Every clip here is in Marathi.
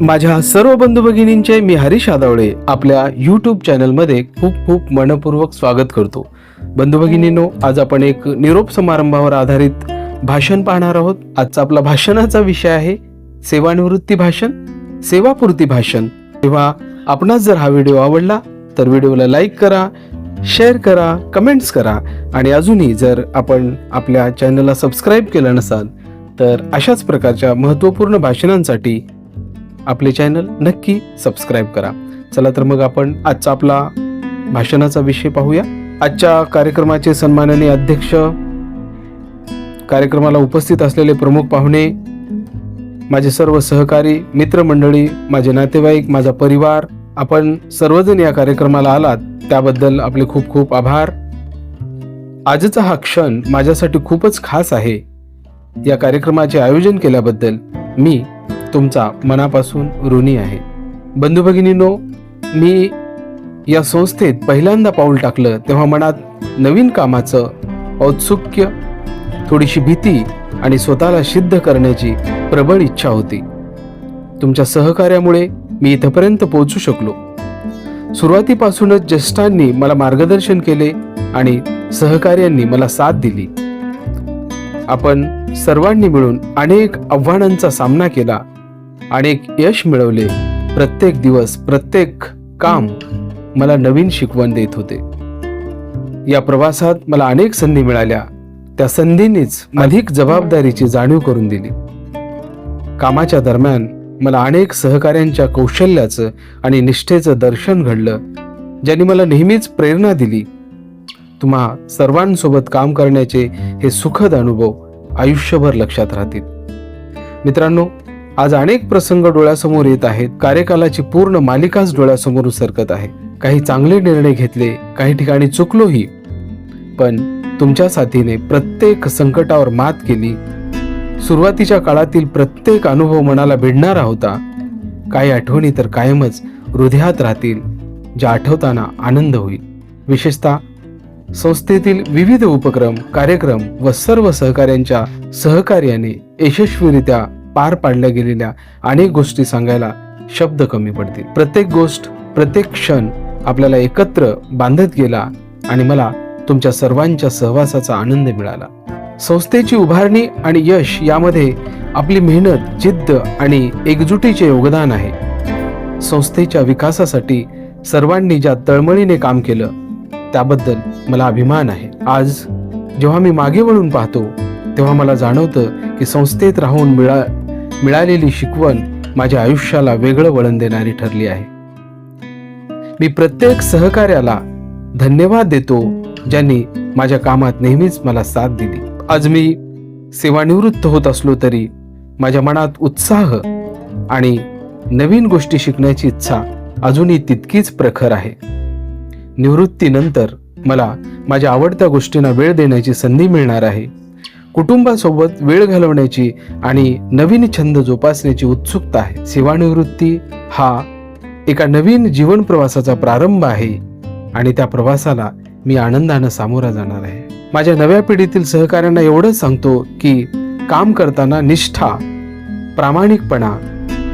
माझ्या सर्व बंधू भगिनींचे मी हरीश आदावळे आपल्या यूट्यूब चॅनलमध्ये खूप खूप मनपूर्वक स्वागत करतो. बंधू भगिनींनो आज आपण एक निरोप समारंभावर आधारित भाषण पाहणार आहोत. आजचा आपला भाषणाचा विषय आहे सेवानिवृत्ती भाषण सेवापूर्ती भाषण. तेव्हा आपणास जर हा व्हिडिओ आवडला तर व्हिडिओला लाईक करा शेअर करा कमेंट्स करा. आणि अजूनही जर आपण आपल्या चॅनलला सबस्क्राईब केलं नसाल तर अशाच प्रकारच्या महत्त्वपूर्ण भाषणांसाठी आपले चॅनल नक्की सबस्क्राईब करा. चला तर मग आपण आजचा आपला भाषणाचा विषय पाहूया. आजच्या कार्यक्रमाचे सन्माननीय अध्यक्ष कार्यक्रमाला उपस्थित असलेले प्रमुख पाहुणे माझे सर्व सहकारी मित्रमंडळी माझे नातेवाईक माझा परिवार आपण सर्वजण या कार्यक्रमाला आलात त्याबद्दल आपले खूप खूप आभार. आजचा हा क्षण माझ्यासाठी खूपच खास आहे. या कार्यक्रमाचे आयोजन केल्याबद्दल मी तुमचा मनापासून ऋणी आहे. बंधू भगिनीनो मी या संस्थेत पहिल्यांदा पाऊल टाकलं तेव्हा मनात नवीन कामाचं औत्सुक्य थोडीशी भीती आणि स्वतःला सिद्ध करण्याची प्रबळ इच्छा होती. तुमच्या सहकार्यामुळे मी इथपर्यंत पोहोचू शकलो. सुरुवातीपासूनच ज्येष्ठांनी मला मार्गदर्शन केले आणि सहकार्यांनी मला साथ दिली. आपण सर्वांनी मिळून अनेक आव्हानांचा सामना केला. अनेक यश मिळवले. प्रत्येक दिवस प्रत्येक काम मला नवीन शिकवण देत होते. या प्रवासात मला अनेक संधी मिळाल्या. त्या संधींनीच अधिक जबाबदारीची जाणीव करून दिली. कामाच्या दरम्यान मला अनेक सहकाऱ्यांच्या कौशल्याचं आणि निष्ठेचं दर्शन घडलं ज्यांनी मला नेहमीच प्रेरणा दिली. तुम्हा सर्वांसोबत काम करण्याचे हे सुखद अनुभव आयुष्यभर लक्षात राहतील. मित्रांनो आज अनेक प्रसंग डोळ्यासमोर येत आहेत. कार्यकालाची पूर्ण मालिकाच डोळ्यासमोर सरकत आहे. काही चांगले निर्णय घेतले काही ठिकाणी चुकलोही. पण तुमच्या साथीने प्रत्येक संकटावर मात केली. सुरुवातीच्या काळातील प्रत्येक अनुभव मनाला भिडणारा होता. काही आठवणी तर कायमच हृदयात राहतील ज्या आठवताना आनंद होईल. विशेषतः संस्थेतील विविध उपक्रम कार्यक्रम व सर्व सहकाऱ्यांच्या सहकार्याने यशस्वीरित्या पार पाडल्या गेलेल्या अनेक गोष्टी सांगायला शब्द कमी पडतील. प्रत्येक गोष्ट प्रत्येक क्षण आपल्याला एकत्र बांधत गेला आणि मला तुमच्या सर्वांच्या सहवासाचा आनंद मिळाला. संस्थेची उभारणी आणि यश यामध्ये आपली मेहनत जिद्द आणि एकजुटीचे योगदान आहे. संस्थेच्या विकासासाठी सर्वांनी ज्या तळमळीने काम केलं त्याबद्दल मला अभिमान आहे. आज जेव्हा मी मागे वळून पाहतो तेव्हा मला जाणवतं की संस्थेत राहून मिळा मिळालेली शिकवण माझ्या आयुष्याला वेगळं वळण देणारी ठरली आहे. मी प्रत्येक सहकार्याला धन्यवाद देतो ज्यांनी माझ्या कामात नेहमीच मला साथ दिली. आज मी सेवानिवृत्त होत असलो तरी माझ्या मनात उत्साह आणि नवीन गोष्टी शिकण्याची इच्छा अजूनही तितकीच प्रखर आहे. निवृत्तीनंतर मला माझ्या आवडत्या गोष्टींना वेळ देण्याची संधी मिळणार आहे. कुटुंबासोबत वेळ घालवण्याची आणि नवीन छंद जोपासण्याची उत्सुकता आहे. सेवानिवृत्ती हा एका नवीन जीवन प्रवासाचा प्रारंभ आहे आणि त्या प्रवासाला मी आनंदानं सामोरा जाणार आहे. माझ्या नव्या पिढीतील सहकाऱ्यांना एवढंच सांगतो की काम करताना निष्ठा प्रामाणिकपणा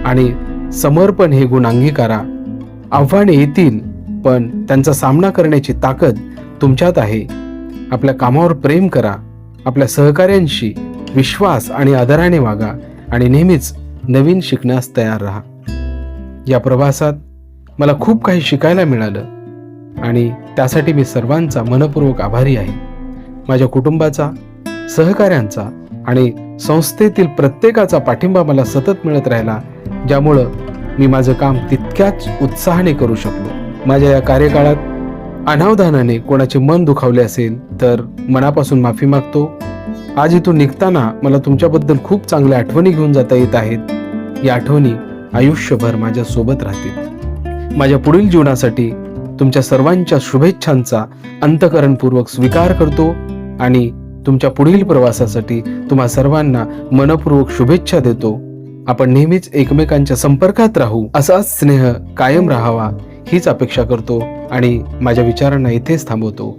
आणि समर्पण हे गुण अंगीकारा. आव्हाने येतील पण त्यांचा सामना करण्याची ताकद तुमच्यात आहे. आपल्या कामावर प्रेम करा. आपल्या सहकाऱ्यांशी विश्वास आणि आदराने वागा आणि नेहमीच नवीन शिकण्यास तयार राहा. या प्रवासात मला खूप काही शिकायला मिळालं आणि त्यासाठी मी सर्वांचा मनपूर्वक आभारी आहे. माझ्या कुटुंबाचा सहकाऱ्यांचा आणि संस्थेतील प्रत्येकाचा पाठिंबा मला सतत मिळत राहिला ज्यामुळं मी माझं काम तितक्याच उत्साहाने करू शकलो. माझ्या या कार्यकाळात अनावधानाने कोणाचे मन दुखावले असेल तर मनापासून माफी मागतो आज इथून निघताना मला तुमच्याबद्दल खूप चांगल्या आठवणी घेऊन जाता येत आहेत. या आठवणी आयुष्यभर माझ्या सोबत राहतील. माझ्या पुढील जीवनासाठी तुमच्या सर्वांच्या शुभेच्छांचा अंतकरणपूर्वक स्वीकार करतो आणि तुमच्या पुढील प्रवासासाठी तुम्हा सर्वांना मनपूर्वक शुभेच्छा देतो. आपण नेहमीच एकमेकांच्या संपर्कात राहू. असाच स्नेह कायम राहावा हीच अपेक्षा करतो आणि माझ्या विचारांना इथेच थांबवतो.